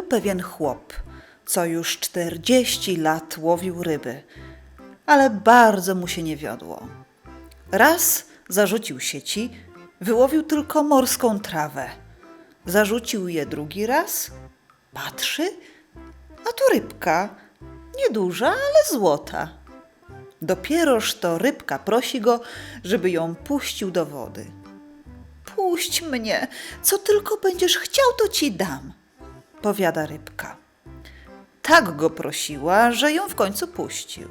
Był pewien chłop, co już czterdzieści lat łowił ryby, ale bardzo mu się nie wiodło. Raz zarzucił sieci, wyłowił tylko morską trawę. Zarzucił je drugi raz, patrzy, a tu rybka, nieduża, ale złota. Dopieroż to rybka prosi go, żeby ją puścił do wody. Puść mnie, co tylko będziesz chciał, to ci dam, powiada rybka. Tak go prosiła, że ją w końcu puścił.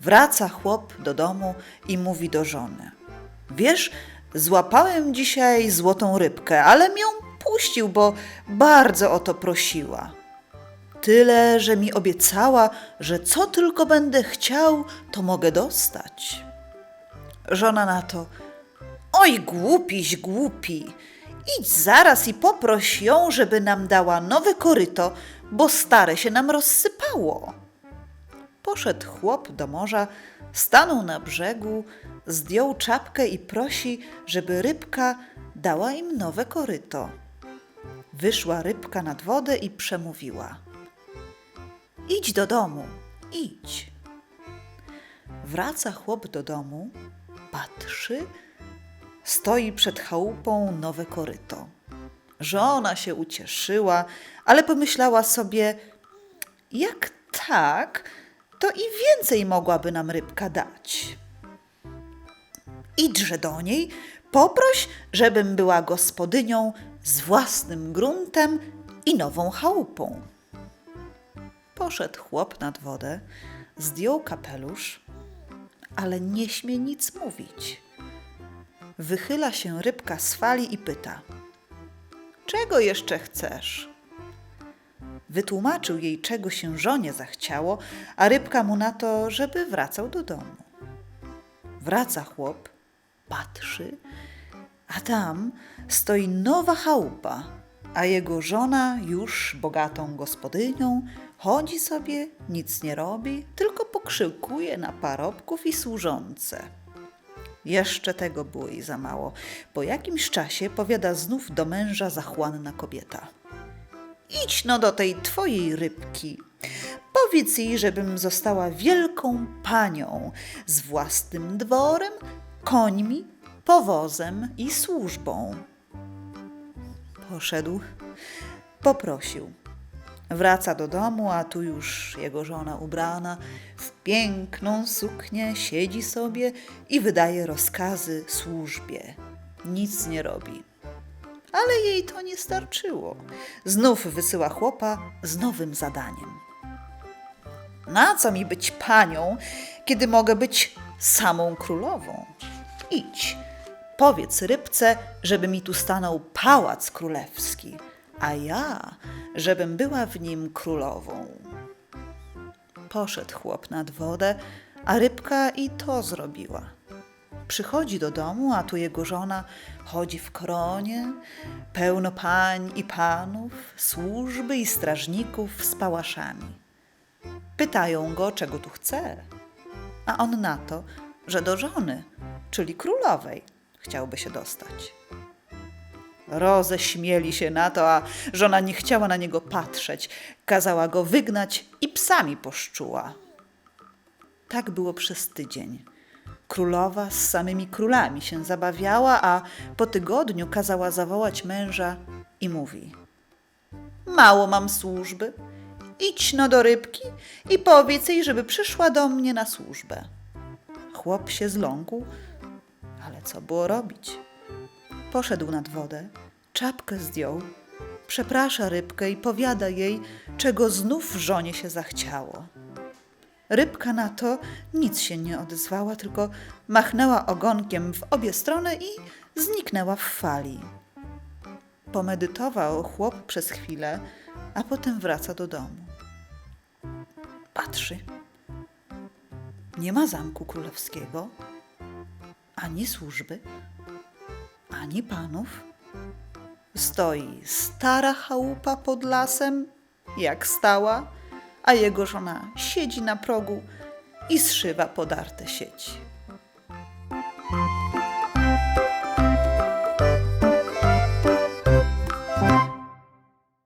Wraca chłop do domu i mówi do żony: Wiesz, złapałem dzisiaj złotą rybkę, ale mi ją puścił, bo bardzo o to prosiła. Tyle, że mi obiecała, że co tylko będę chciał, to mogę dostać. Żona na to: Oj, głupiś, głupi. Idź zaraz i poproś ją, żeby nam dała nowe koryto, bo stare się nam rozsypało. Poszedł chłop do morza, stanął na brzegu, zdjął czapkę i prosi, żeby rybka dała im nowe koryto. Wyszła rybka nad wodę i przemówiła: Idź do domu, idź. Wraca chłop do domu, patrzy, stoi przed chałupą nowe koryto. Żona się ucieszyła, ale pomyślała sobie: Jak tak, to i więcej mogłaby nam rybka dać. Idźże do niej, poproś, żebym była gospodynią z własnym gruntem i nową chałupą. Poszedł chłop nad wodę, zdjął kapelusz, ale nie śmie nic mówić. Wychyla się rybka z fali i pyta: Czego jeszcze chcesz? Wytłumaczył jej, czego się żonie zachciało, a rybka mu na to, żeby wracał do domu. Wraca chłop, patrzy, a tam stoi nowa chałupa, a jego żona, już bogatą gospodynią, chodzi sobie, nic nie robi, tylko pokrzyłkuje na parobków i służące. Jeszcze tego było jej za mało. Po jakimś czasie powiada znów do męża zachłanna kobieta. Idź no do tej twojej rybki. Powiedz jej, żebym została wielką panią z własnym dworem, końmi, powozem i służbą. Poszedł, poprosił. Wraca do domu, a tu już jego żona ubrana piękną suknię siedzi sobie i wydaje rozkazy służbie. Nic nie robi. Ale jej to nie starczyło. Znów wysyła chłopa z nowym zadaniem. Na co mi być panią, kiedy mogę być samą królową? Idź, powiedz rybce, żeby mi tu stanął pałac królewski, a ja, żebym była w nim królową. Poszedł chłop nad wodę, a rybka i to zrobiła. Przychodzi do domu, a tu jego żona chodzi w koronie, pełno pań i panów, służby i strażników z pałaszami. Pytają go, czego tu chce, a on na to, że do żony, czyli królowej, chciałby się dostać. Roześmieli się na to, a żona nie chciała na niego patrzeć. Kazała go wygnać i psami poszczuła. Tak było przez tydzień. Królowa z samymi królami się zabawiała, a po tygodniu kazała zawołać męża i mówi: Mało mam służby. Idź no do rybki i powiedz jej, żeby przyszła do mnie na służbę. Chłop się zląkł, ale co było robić? Poszedł nad wodę, czapkę zdjął, przeprasza rybkę i powiada jej, czego znów żonie się zachciało. Rybka na to nic się nie odezwała, tylko machnęła ogonkiem w obie strony i zniknęła w fali. Pomedytował chłop przez chwilę, a potem wraca do domu. Patrzy. Nie ma zamku królewskiego, ani służby, ani panów. Stoi stara chałupa pod lasem, jak stała, a jego żona siedzi na progu i zszywa podarte sieci.